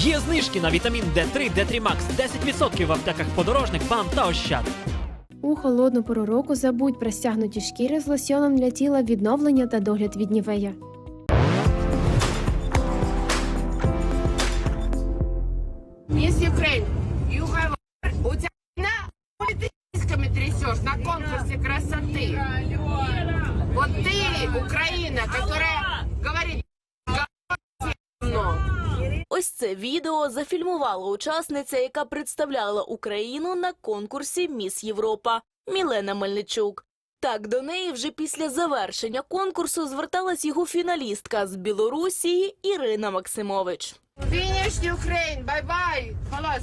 Є знижки на вітамін D3, D3 Max 10% в аптеках подорожник, бам та ощад. У холодну пору року забудь про стягнуті шкіри з лосьоном для тіла, відновлення та догляд від нівея. У тебя на сиськами трясешь на конкурсе красоты. Вот ты, Украина, которая говорит це відео зафільмувала учасниця, яка представляла Україну на конкурсі Міс Європа Мілена Мельничук. Так до неї вже після завершення конкурсу зверталась його фіналістка з Білорусі Ірина Максимович. Finish Ukraine, bye-bye. Халас,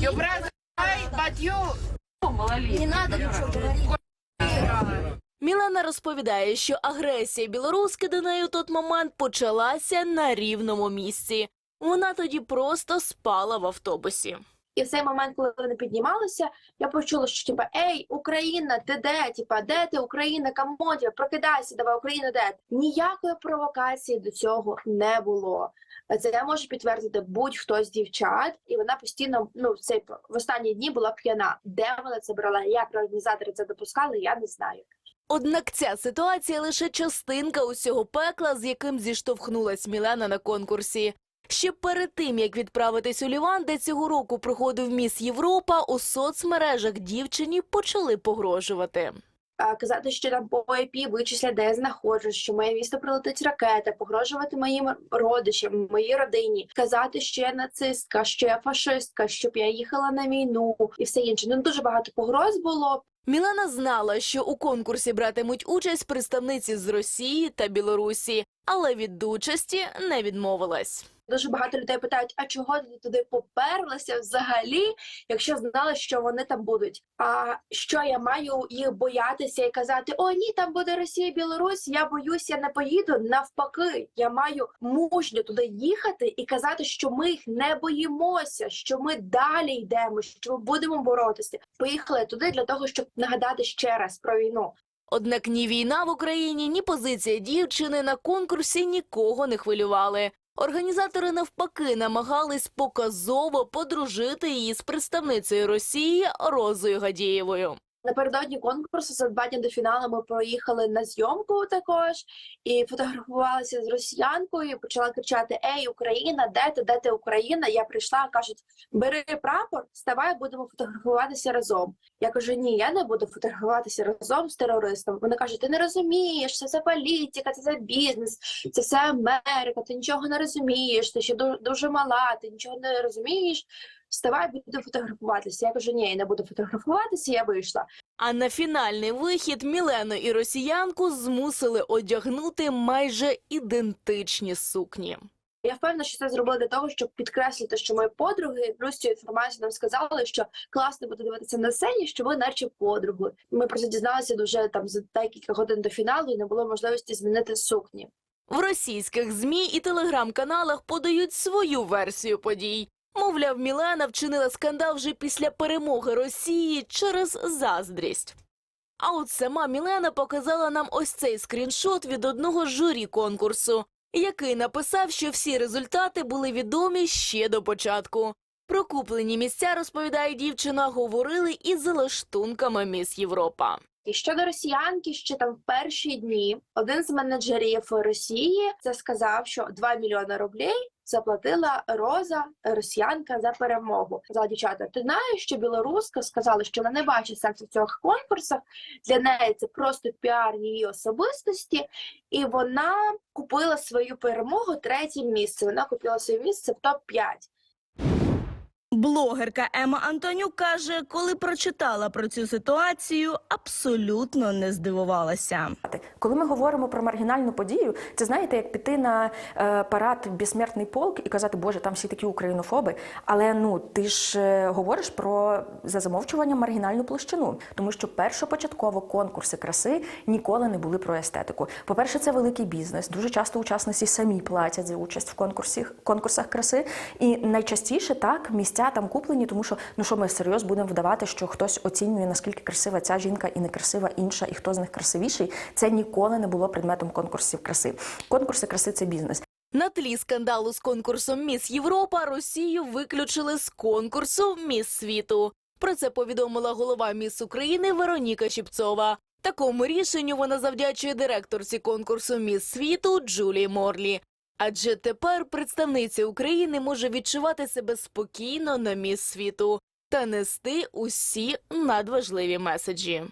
brother died, but. Не надо ничего Мілена розповідає, що агресія білоруски до неї у той момент почалася на рівному місці. Вона тоді просто спала в автобусі. І в цей момент, коли вони піднімалися, я почула, що типа Ей, Україна, ти де? Типа, де ти Україна? Камон, прокидайся, давай Україна, де? Ніякої провокації до цього не було. Це я можу підтвердити будь-хто з дівчат, і вона постійно ну в цей в останні дні була п'яна. Де вона це брала? Як організатори це допускали? Я не знаю. Однак ця ситуація лише частинка усього пекла, з яким зіштовхнулась Мілена на конкурсі. Ще перед тим, як відправитись у Ліван, де цього року проходив міс Європа, у соцмережах дівчині почали погрожувати. Казати, що там по IP вичислять, де я знаходжусь, що моє місто прилетить ракета, погрожувати моїм родичам, моїй родині, казати, що я нацистка, що я фашистка, щоб я їхала на війну і все інше. Ну дуже багато погроз було. Мілена знала, що у конкурсі братимуть участь представниці з Росії та Білорусі, але від участі не відмовилась. Дуже багато людей питають: а чого ти туди поперлася взагалі, якщо знала, що вони там будуть? А що я маю їх боятися і казати: О, ні, там буде Росія, Білорусь, я боюсь, я не поїду. Навпаки, я маю мужньо туди їхати і казати, що ми їх не боїмося, що ми далі йдемо, що ми будемо боротися. Поїхали туди для того, щоб нагадати ще раз про війну. Однак ні війна в Україні, ні позиція дівчини на конкурсі нікого не хвилювали. Організатори навпаки намагались показово подружити її з представницею Росії Розою Гадієвою. Напередодні конкурсу за два до фіналу ми поїхали на зйомку також і фотографувалися з росіянкою. і Почала кричати: Ей, Україна, де ти? Де ти Україна? Я прийшла, кажуть, бери прапор, вставай, будемо фотографуватися разом. Я кажу, ні, я не буду фотографуватися разом з терористом. Вони кажуть, ти не розумієш, це все політика, це все бізнес, це все Америка. Ти нічого не розумієш. Ти ще ду- дуже мала, ти нічого не розумієш. Вставай, буду фотографуватися. Я кажу, ні, я не буду фотографуватися. Я вийшла. А на фінальний вихід Мілену і росіянку змусили одягнути майже ідентичні сукні. Я впевнена, що це зробили для того, щоб підкреслити, що мої подруги плюс цю інформацію нам сказали, що класно буде дивитися на сцені, що ви наче подруги. Ми про це дізналися дуже там за декілька годин до фіналу, і не було можливості змінити сукні. В російських змі і телеграм-каналах подають свою версію подій. Мовляв, Мілена вчинила скандал вже після перемоги Росії через заздрість. А от сама Мілена показала нам ось цей скріншот від одного журі конкурсу, який написав, що всі результати були відомі ще до початку. Про куплені місця, розповідає дівчина, говорили і за лаштунками Міс Європа. І щодо росіянки, ще там в перші дні один з менеджерів Росії це сказав, що 2 мільйони рублей заплатила Роза росіянка за перемогу. Сказала дівчата, ти знаєш, що білоруска сказала, що вона не бачить сенсу в цих конкурсах. Для неї це просто піар її особистості, і вона купила свою перемогу третє місце. Вона купила своє місце в топ 5 Блогерка Ема Антонюк каже, коли прочитала про цю ситуацію, абсолютно не здивувалася. Коли ми говоримо про маргінальну подію, це знаєте, як піти на е, парад безсмертний полк і казати, Боже, там всі такі українофоби. Але ну ти ж е, говориш про за замовчуванням маргінальну площину, тому що першопочатково конкурси краси ніколи не були про естетику. По-перше, це великий бізнес. Дуже часто учасниці самі платять за участь в конкурсі, конкурсах краси. І найчастіше так місця там куплені, тому що ну що ми серйозно будемо вдавати, що хтось оцінює наскільки красива ця жінка і некрасива інша, і хто з них красивіший. Це ніколи не було предметом конкурсів краси. Конкурси краси це бізнес. На тлі скандалу з конкурсом Міс Європа Росію виключили з конкурсу Міс світу. Про це повідомила голова Міс України Вероніка Чіпцова. Такому рішенню вона завдячує директорці конкурсу Міс світу Джулії Морлі. Адже тепер представниця України може відчувати себе спокійно на міс світу та нести усі надважливі меседжі.